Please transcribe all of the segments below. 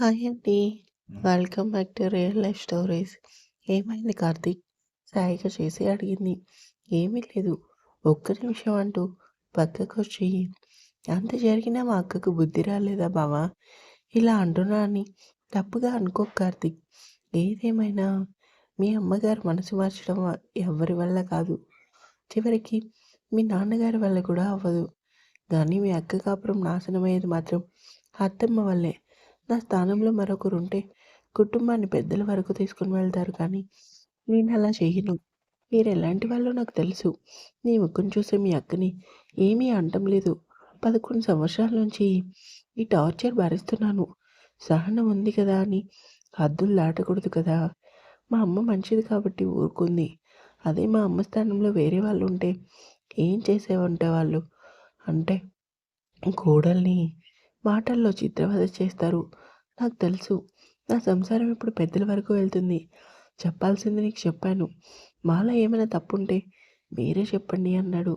Hi అండి. Welcome back to real life stories. ఏమైంది కార్తీక్? సాయిక చేసి అడిగింది. ఏమీ లేదు. ఒక్క నిమిషం అంటూ పక్కకొచ్చి అంత జరిగినా మా అక్కకు బుద్ధి రాలేదా బావా? ఇలా అంటున్నా అని తప్పుగా అనుకోకు కార్తీక్. ఏదేమైనా మీ అమ్మగారు మనసు మార్చడం వ ఎవ్వరి వల్ల కాదు. చివరికి మీ నాన్నగారి వల్ల కూడా అవ్వదు. కానీ మీ అక్క కాపురం నాశనమయ్యేది మాత్రం అత్తమ్మ వల్లే. నా స్థానంలో మరొకరుంటే కుటుంబాన్ని పెద్దల వరకు తీసుకుని వెళ్తారు కానీ నేను అలా చేయను మీరు ఎలాంటి వాళ్ళో నాకు తెలుసు. నీ ముఖం చూసి మీ అక్కని ఏమీ అంటం లేదు. 11 సంవత్సరాల నుంచి ఈ టార్చర్ భరిస్తున్నాను. సహనం ఉంది కదా అని హద్దులు దాటకూడదు కదా! మా అమ్మ మంచిది కాబట్టి ఊరుకుంది. అదే మా అమ్మ స్థానంలో వేరే వాళ్ళు ఉంటే ఏం చేసేవంటే వాళ్ళు అంటే కోడల్ని మాటల్లో చిత్రవద చేస్తారు. నాకు తెలుసు. నా సంసారం ఇప్పుడు పెద్దల వరకు వెళ్తుంది. చెప్పాల్సింది నీకు చెప్పాను. మాలో ఏమైనా తప్పుంటే మీరే చెప్పండి అన్నాడు.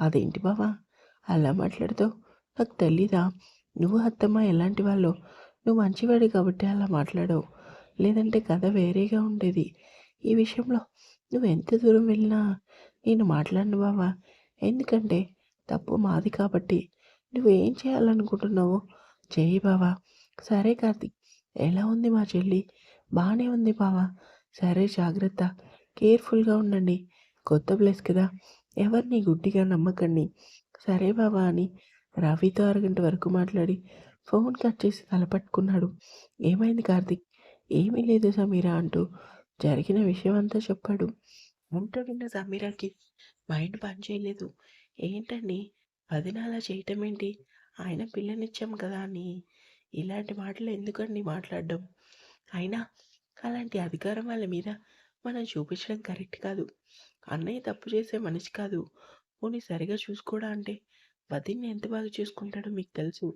అదేంటి బావా! అలా మాట్లాడుతావు? నాకు తెలీదా? నువ్వు అత్తమ్మ ఎలాంటి వాళ్ళు నువ్వు మంచివాడి కాబట్టి అలా మాట్లాడవు లేదంటే కథ వేరేగా ఉండేది. ఈ విషయంలో నువ్వు ఎంత దూరం వెళ్ళినా నేను మాట్లాడను బావా. ఎందుకంటే తప్పు మాది కాబట్టి. నువ్వేం చేయాలనుకుంటున్నావో చేయి బావా. సరే కార్తీక్. ఎలా ఉంది మా చెల్లి? బాగానే ఉంది బావా. సరే జాగ్రత్త. కేర్‌ఫుల్‌గా ఉండండి. కొత్త ప్లేస్ కదా! ఎవరిని గుడ్డిగా నమ్మకండి. సరే బావా అని రవితో అరగంట వరకు మాట్లాడి ఫోన్ కట్ చేసి తలపట్టుకున్నాడు ఏమైంది కార్తిక్ ఏమీ లేదు సమీరా అంటూ జరిగిన విషయమంతా చెప్పాడు. అంతా విన్న సమీరాకి మైండ్ పనిచేయలేదు. ఏంటండి వదిన అలా ఏంటి ఆయన పిల్లనిచ్చాం కదా అని ఇలాంటి మాటలు ఎందుకండి మాట్లాడడం? అయినా అలాంటి అధికారం వాళ్ళ మీద మనం చూపించడం కరెక్ట్ కాదు. అన్నయ్య తప్పు చేసే మనిషి కాదు. పోనీ సరిగా చూసుకోడా అంటే వదిన్ని ఎంత బాగా చూసుకుంటాడో మీకు తెలుసు.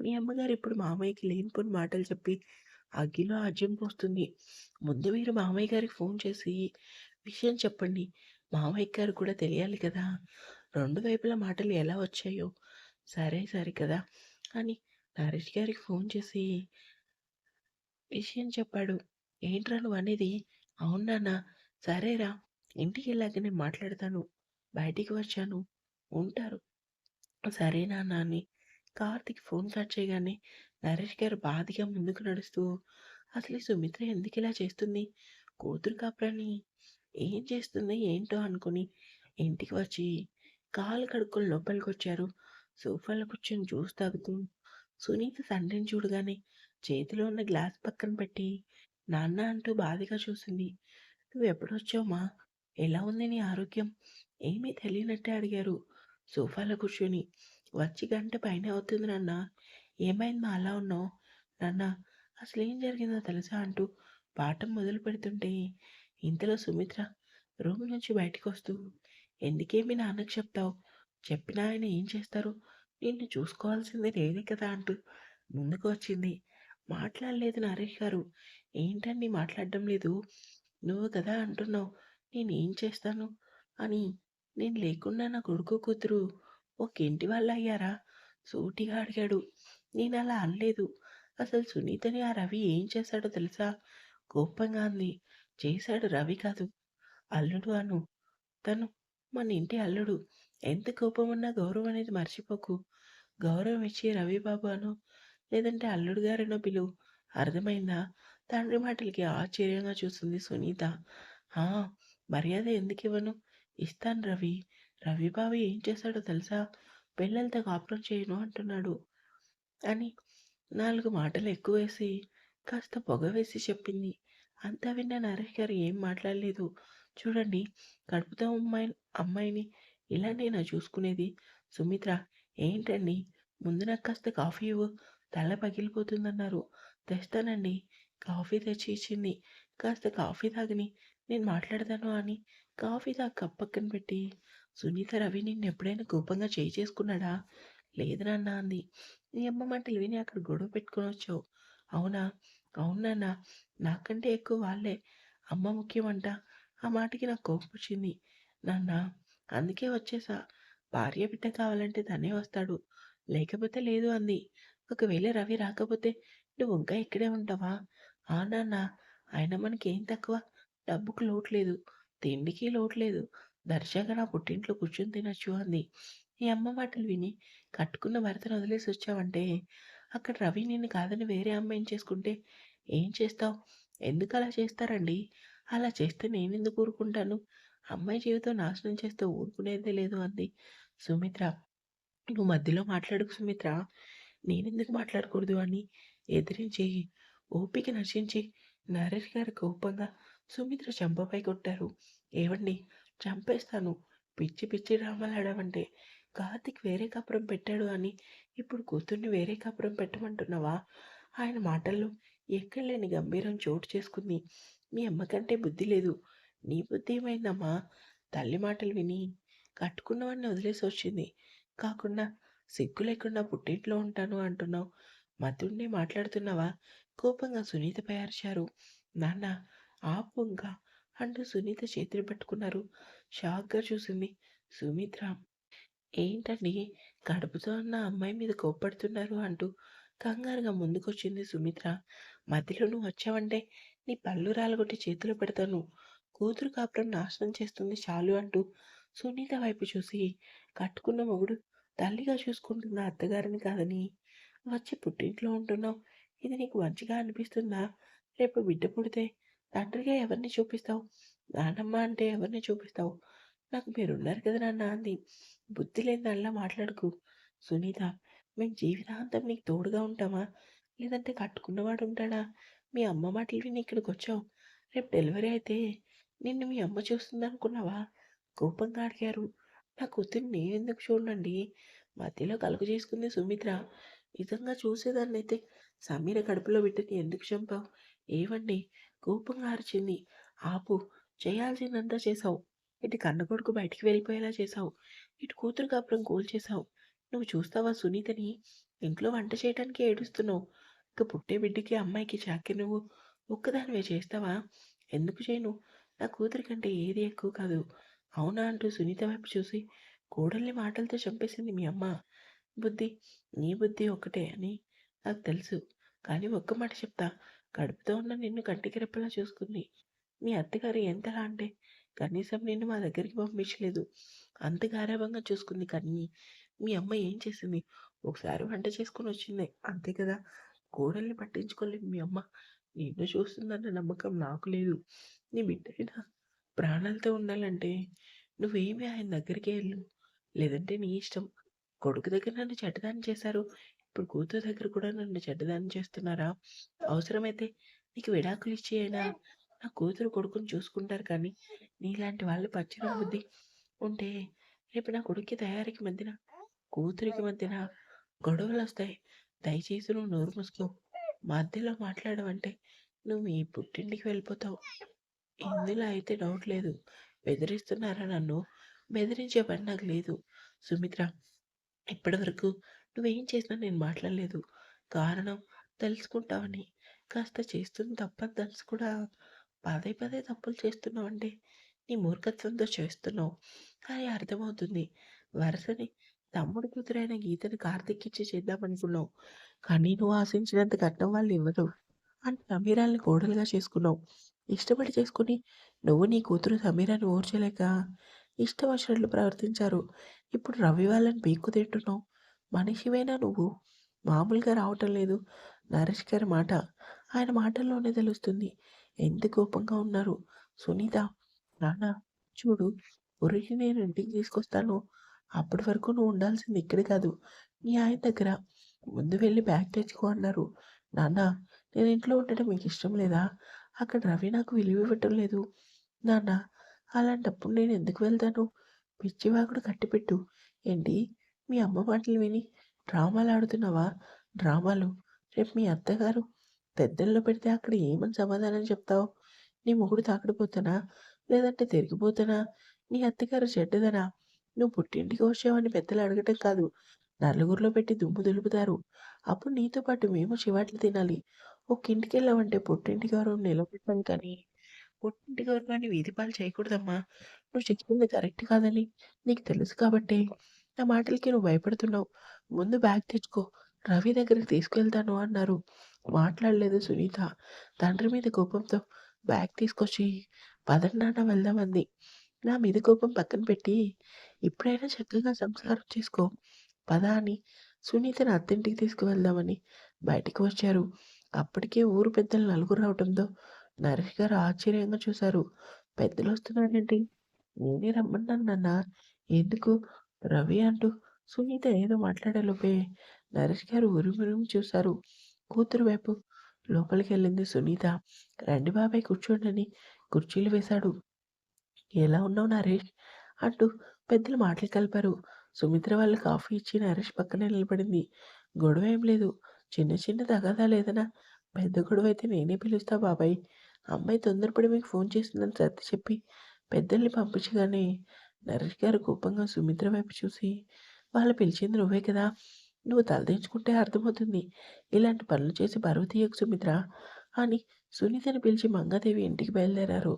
మీ అమ్మగారు ఇప్పుడు మామయ్యకి లేనిపోని మాటలు చెప్పి అగ్గిలో ఆజ్యం పోస్తుంది. ముందు మీరు మామయ్య గారికి ఫోన్ చేసి విషయం చెప్పండి. మామయ్య గారికి కూడా తెలియాలి కదా! రెండు వైపులా మాటలు ఎలా వచ్చాయో. సరే సరే కదా! అని నరేష్ గారికి ఫోన్ చేసి విషయం చెప్పాడు. ఏంట్రా నువ్వనేది? అవును నాన్న. సరేరా ఇంటికెళ్ళాక నేను మాట్లాడతాను. బయటికి వచ్చాను. ఉంటారు. సరేనా అని కార్తీక్ ఫోన్ కట్ చేయగానే నరేష్ గారు బాధగా ముందుకు నడుస్తూ అసలు సుమిత్ర ఎందుకు ఇలా చేస్తుంది? కూతురు కాపురాని ఏం చేస్తుంది ఏంటో అనుకుని ఇంటికి వచ్చి కాళ్ళు కడుక్కొని లోపలికొచ్చారు. సోఫాలో కూర్చొని జ్యూస్ తాగుతూ సునీత తండ్రిని చూడగానే చేతిలో ఉన్న గ్లాస్ పక్కన పెట్టి నాన్న అంటూ బాధగా చూసింది. నువ్వు ఎప్పుడొచ్చావమ్మా ఎలా ఉంది నీ ఆరోగ్యం? ఏమీ తెలియనట్టే అడిగారు సోఫాలో కూర్చొని. వచ్చి గంట పైన అవుతుంది నాన్న. మా అలా ఉన్నావు? నాన్న అసలేం జరిగిందో తెలుసా అంటూ పాఠం మొదలు పెడుతుంటే ఇంతలో సుమిత్ర రూమ్ నుంచి బయటికొస్తూ ఎందుకే మీ నాన్నకి చెప్తావు? చెప్పినా ఆయన ఏం చేస్తారు? నిన్ను చూసుకోవాల్సింది నేనే కదా అంటూ ముందుకు వచ్చింది. మాట్లాడలేదు నరేష్ గారు. ఏంటండి మాట్లాడడం లేదు? నువ్వు కదా అంటున్నావు నేనేం చేస్తాను అని. నేను లేకుండా నా కొడుకు కూతురు ఒక ఇంటి వాళ్ళు అయ్యారా సూటిగా అడిగాడు. నేను అలా అనలేదు. అసలు సునీతని ఆ రవి ఏం చేశాడో తెలుసా? కోపంగా అంది. చేశాడు రవి కాదు. అల్లుడు అను. తను మన ఇంటి అల్లుడు. ఎంత కోపం ఉన్నా గౌరవం అనేది మర్చిపోకు. గౌరవం ఇచ్చి రవి బాబు అను. లేదంటే అల్లుడు గారనో పిలువు. అర్థమైందా? తండ్రి మాటలకి ఆశ్చర్యంగా చూసింది సునీత. మర్యాద మర్యాద ఎందుకివ్వను? ఇస్తాను రవి. రవిబాబు ఏం చేశాడో తెలుసా? పిల్లలతో కాపురం చేయను అంటున్నాడు. అని నాలుగు మాటలు ఎక్కువ వేసి కాస్త పొగ వేసి చెప్పింది. అంతా విన్న నరేష్ గారు ఏం మాట్లాడలేదు. చూడండి కడుపుతో అమ్మాయి అమ్మాయిని ఇలానేనా చూసుకునేది? సుమిత్ర ఏంటండి? ముందు నాకు కాస్త కాఫీ ఇవ్వు. తల పగిలిపోతుందన్నారు. తెస్తానండి. కాఫీ తెచ్చి ఇచ్చింది. కాస్త కాఫీ తాగని నేను మాట్లాడతాను అని కాఫీ తాగ కప్ పక్కన పెట్టి సునీత రవి నిన్ను ఎప్పుడైనా కోపంగా చేయి చేసుకున్నాడా? లేదు నాన్న అంది. నీ అమ్మ మాటలు విని అక్కడ గొడవ పెట్టుకొనొచ్చావు. అవునా? అవునా నాన్న. నాకంటే ఎక్కువ వాళ్ళే. అమ్మ ముఖ్యమంట. ఆ మాటకి నాకు కోపమొచ్చింది. నాన్న అందుకే వచ్చేసా. భార్య బిడ్డ కావాలంటే తనే వస్తాడు. లేకపోతే లేదు అంది. ఒకవేళ రవి రాకపోతే నువ్వు ఇంకా ఇక్కడే ఉంటావా? ఆ! నాన్న అయినా ఏం తక్కువ? డబ్బుకి లోటు లేదు. తిండికి లోటు లేదు. దర్శగా నా పుట్టింట్లో కూర్చొని తినొచ్చు అంది. ఈ అమ్మ మాటలు విని కట్టుకున్న భర్తను వదిలేసి వచ్చావంటే అక్కడ రవి నిన్ను కాదని వేరే అమ్మాయిని చేసుకుంటే ఏం చేస్తావు? ఎందుకు అలా చేస్తారండి? అలా చేస్తే నేనెందుకు ఊరుకుంటాను? అమ్మాయి జీవితం నాశనం చేస్తే ఊరుకునేదే లేదు అంది. సుమిత్ర నువ్వు మధ్యలో మాట్లాడకు సుమిత్ర. నేనెందుకు మాట్లాడకూడదు అని ఎదిరించి, ఓపిక నశించి నరేష్ గారు కోపంగా సుమిత్ర చంపపై కొట్టారు. ఏవండి చంపేస్తాను. పిచ్చి పిచ్చి డ్రామాలాడావంటే కార్తిక్ వేరే కాపురం పెట్టాడు అని ఇప్పుడు కూతుర్ని వేరే కాపురం పెట్టమంటున్నావా? ఆయన మాటల్లో ఎక్కడలేని గంభీరం చోటు చేసుకుంది. మీ అమ్మకంటే బుద్ధి లేదు. నీ బుద్ధి ఏమైందమ్మా? తల్లి మాటలు విని కట్టుకున్నవాడిని వదిలేసి వచ్చింది. కాకుండా సిగ్గు లేకుండా పుట్టింట్లో ఉంటాను అంటున్నావు. మతుండి మాట్లాడుతున్నావా? కోపంగా సునీతపై అరిచారు. నాన్న ఆపు అంటూ సునీత చేతులు పట్టుకున్నారు. షాక్‌గా చూసింది సుమిత్ర. ఏంటండి కడుపుతో ఉన్న అమ్మాయి మీద కోప్పడుతున్నారు అంటూ కంగారుగా ముందుకొచ్చింది సుమిత్ర. మధ్యలో నువ్వు వచ్చావంటే నీ పళ్ళు రాలగొట్టి చేతిలో పెడతాను. కూతురు కాపురం నాశనం చేస్తుంది చాలు అంటూ సునీత వైపు చూసి కట్టుకున్న మొగుడు తల్లిగా చూసుకుంటున్న అత్తగారిని కాదని వచ్చి పుట్టింట్లో ఉంటున్నావు. ఇది నీకు మంచిగా అనిపిస్తుందా? రేపు బిడ్డ పుడితే తండ్రిగా ఎవరిని చూపిస్తావు? నానమ్మ అంటే ఎవరిని చూపిస్తావు? నాకు మీరున్నారు కదా నాన్న అంది. బుద్ధి లేనిదానిలా మాట్లాడుకు సునీత మేము జీవితాంతం నీకు తోడుగా ఉంటామా? లేదంటే కట్టుకున్నవాడు ఉంటాడా? మీ అమ్మ మాటలు విని ఇక్కడికొచ్చావు. రేపు డెలివరీ అయితే నిన్ను మీ అమ్మ చూస్తుందనుకున్నావా? కోపంగా అడిగారు. నా కూతుర్ని నేనెందుకు చూడండి మధ్యలో కలుగు చేసుకుంది సుమిత్ర. నిజంగా చూసేదాన్నయితే సమీర కడుపులో బిడ్డని ఎందుకు చంపావు? ఏవండి కోపంగా అరిచింది. ఆపు చేయాల్సిందంతా చేశావు. ఇటు కన్నకొడుకు బయటికి వెళ్ళిపోయేలా చేశావు. ఇటు కూతురు కాపురం కూల్చేశావు. నువ్వు చూస్తావా సునీతని? ఇంట్లో వంట చేయడానికి ఏడుస్తున్నావు. ఇక పుట్టే బిడ్డకి, అమ్మాయికి చాకి నువ్వు ఒక్కదానివే చేస్తావా? ఎందుకు చేయను? నా కూతురి కంటే ఏది ఎక్కువ కాదు. అవునా అంటూ సునీత వైపు చూసి కోడల్ని మాటలతో చంపేసింది మీ అమ్మ. బుద్ధి నీ బుద్ధి ఒక్కటే అని నాకు తెలుసు. కానీ ఒక్క మాట చెప్తా. కడుపుతో ఉన్న నిన్ను కంటికి రెప్పలా చూసుకుంది. మీ అత్తగారు ఎంతలా అంటే కనీసం నిన్ను మా దగ్గరికి పంపించలేదు. అంత గారాభంగా చూసుకుంది కానీ మీ అమ్మ ఏం చేసింది? ఒకసారి వంట చేసుకొని వచ్చింది. అంతే కదా! కోడల్ని పట్టించుకోలేదు మీ అమ్మ. నిన్ను చూస్తుందన్న నమ్మకం నాకు లేదు. నీ బిడ్డైనా ప్రాణాలతో ఉండాలంటే నువ్వేమి ఆయన దగ్గరికే వెళ్ళు లేదంటే నీ ఇష్టం. కొడుకు దగ్గర నన్ను చెడ్డదాన్ని చేశారు. ఇప్పుడు కూతురు దగ్గర కూడా నన్ను చెడ్డదాన్ని చేస్తున్నారా? అవసరమైతే నీకు విడాకులు ఇచ్చి అయినా నా కూతురు, కొడుకుని చూసుకుంటారు కానీ నీలాంటి వాళ్ళు పచ్చిగా బుద్ధి ఉంటే రేపు నా కొడుక్కి తయారీకి మధ్యన, కూతురికి మధ్యన గొడవలు వస్తాయి దయచేసి నువ్వు నోరు మూసుకో. మధ్యలో మాట్లాడవంటే నువ్వు మీ పుట్టింటికి వెళ్ళిపోతావు. ఇందులో అయితే డౌట్ లేదు. బెదిరిస్తున్నారా నన్ను? బెదిరించే పని నాకు లేదు. సుమిత్ర ఇప్పటివరకు నువ్వేం చేసినా నేను మాట్లాడలేదు. కారణం తెలుసుకుంటావని. కాస్త చేస్తున్న తప్పని తెలుసు కూడా పదే పదే తప్పులు చేస్తున్నావంటే నీ మూర్ఖత్వంతో చేస్తున్నావు అని అర్థమవుతుంది. వరుసని తమ్ముడు కూతురైన గీతను కార్తిక్ ఇచ్చి చేద్దామనుకున్నావు. కానీ నువ్వు ఆశించినంత కట్నం వాళ్ళు ఇవ్వరు. అని సమీరాల్ని కోడలుగా చేసుకున్నావు. ఇష్టపడి చేసుకుని నువ్వు నీ కూతురు సమీరాన్ని ఓర్చలేక ఇష్టవశరులు ప్రవర్తించారు. ఇప్పుడు రవి వాళ్ళని పీక్కు తింటున్నావు. మనిషివేనా నువ్వు? మామూలుగా రావటం లేదు నరేష్ గారి మాట. ఆయన మాటల్లోనే తెలుస్తుంది ఎంత కోపంగా ఉన్నారు. సునీత నాన్న చూడు ఉరికి నేను ఇంటికి తీసుకొస్తాను. అప్పటి వరకు నువ్వు ఉండాల్సింది ఇక్కడ కాదు మీ ఆయన దగ్గర. ముందు వెళ్ళి బ్యాగ్ తెచ్చుకో అన్నారు. నాన్న నేను ఇంట్లో ఉండటం మీకు ఇష్టం లేదా? అక్కడ రవి నాకు విలువ ఇవ్వటం లేదు. నాన్న అలాంటప్పుడు నేను ఎందుకు వెళ్తాను? పిచ్చివాకుడు కట్టిపెట్టు. ఏంటి మీ అమ్మ మాటలు విని డ్రామాలు ఆడుతున్నావా? డ్రామాలు రేపు మీ అత్తగారు పెద్దల్లో పెడితే అక్కడ ఏమని సమాధానం చెప్తావు? నీ మొగుడు తాకడిపోతానా? లేదంటే తిరిగిపోతానా? నీ అత్తగారు చెడ్డదనా? నువ్వు పుట్టింటికి వచ్చావని పెద్దలు అడగటం కాదు. నలుగురిలో పెట్టి దుమ్ము దులుపుతారు. అప్పుడు నీతో పాటు మేము చివాట్లు తినాలి. ఇంటికి వెళ్ళావంటే పుట్టింటి గౌరవం నిలబెట్టాం కానీ, పుట్టింటి గౌరవాన్ని వీధి పాలు చేయకూడదమ్మా. నువ్వు చెప్పింది కరెక్ట్ కాదని నీకు తెలుసు కాబట్టే నా మాటలకి నువ్వు భయపడుతున్నావు. ముందు బ్యాగ్ తెచ్చుకో. రవి దగ్గరికి తీసుకెళ్తాను అన్నారు. మాట్లాడలేదు సునీత తండ్రి మీద కోపంతో బ్యాగ్ తీసుకొచ్చి పదండి వెళ్దామంది నా మీద కోపం పక్కన పెట్టి ఇప్పుడైనా చక్కగా సంసారం చేసుకో పద అని సునీతను అత్తింటికి తీసుకువెళ్దామని బయటికి వచ్చారు. అప్పటికే ఊరు పెద్దలు నలుగురు రావడంతో నరేష్ గారు ఆశ్చర్యంగా చూశారు. పెద్దలు వస్తున్నారేంటి? నేనే రమ్మన్నాను నాన్న. ఎందుకు? రవి అంటూ సునీత ఏదో మాట్లాడేలోపే నరేష్ గారు ఉరిమురిమి చూశారు. కూతురు వైపు లోపలికి వెళ్ళింది సునీత. రండి బాబాయ్ కూర్చోండి కుర్చీలు వేశాడు. ఎలా ఉన్నావు నరేష్? అంటూ పెద్దలు మాటలు కలిపారు. సుమిత్ర వాళ్ళ కాఫీ ఇచ్చి నరేష్ పక్కనే నిలబడింది. గొడవ ఏం లేదు. చిన్న చిన్న తగాదా లేదనా పెద్ద గొడవ అయితే నేనే పిలుస్తా బాబాయ్. అమ్మాయి తొందరపడి మీకు ఫోన్ చేసిందని సర్ది చెప్పి పెద్దల్ని పంపించగానే నరేష్ గారు కోపంగా సుమిత్ర వైపు చూసి వాళ్ళు పిలిచింది నువ్వే కదా. నువ్వు తలదించుకుంటే అర్థమవుతుంది. ఇలాంటి పనులు చేసి బరువు తీయకు సుమిత్ర. అని సునీతని పిలిచి మంగాదేవి ఇంటికి బయలుదేరారు.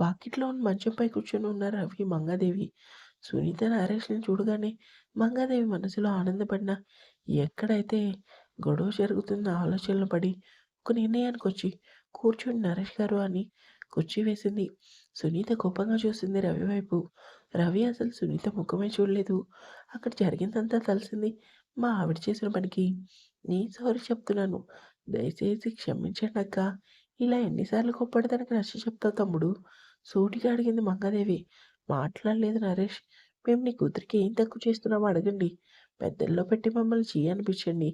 వాకిట్లో ఉన్న మంచంపై కూర్చొని ఉన్న రవి మంగాదేవి. సునీత నరేష్ని చూడగానే మంగాదేవి మనసులో ఆనందపడిన ఎక్కడైతే గొడవ జరుగుతున్న ఆలోచనలు పడి ఒక నిర్ణయానికి వచ్చి కూర్చొని నరేష్ గారు అని కుర్చీ వేసింది. సునీత కోపంగా చూసింది రవి వైపు. రవి అసలు సునీత ముఖమే చూడలేదు. అక్కడ జరిగిందంతా తెలిసింది మా ఆవిడ చేసిన పనికి. నీ సారీ చెప్తున్నాను. దయచేసి క్షమించండి అక్క. ఇలా ఎన్నిసార్లు కోప్పడతానికి నచ్చ చెప్తావు తమ్ముడు. సూటిగా అడిగింది మంగాదేవి. మాట్లాడలేదు నరేష్. మేము నీ కూతురికి ఏం తక్కువ చేస్తున్నామో అడగండి. పెద్దల్లో పెట్టి మమ్మల్ని చేయనిపించండి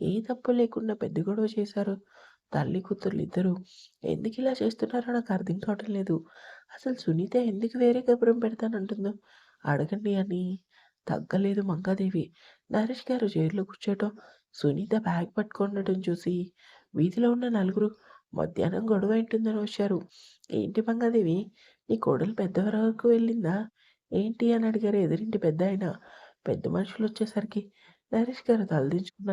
ఏ తప్పు లేకుండా పెద్ద గొడవ చేశారు. తల్లి కూతుర్లు ఇద్దరు. ఎందుకు ఇలా చేస్తున్నారో నాకు అర్థం కావటం లేదు. అసలు సునీత ఎందుకు వేరే కబురం పెడతానంటుందో అడగండి అని. తగ్గలేదు మంగాదేవి. నరేష్ గారు జైల్లో కూర్చోటం సునీత బ్యాగ్ పట్టుకుండటం చూసి వీధిలో ఉన్న నలుగురు మధ్యాహ్నం గొడవ ఏంటుందని వచ్చారు ఏంటి మంగాదేవి నీ కోడలు పెద్ద వరకు వెళ్ళిందా? ఏంటి అని అడిగారు ఎదురింటి పెద్ద ఆయన పెద్ద మనుషులు వచ్చేసరికి నరేష్ గారు తలదించుకున్నారు.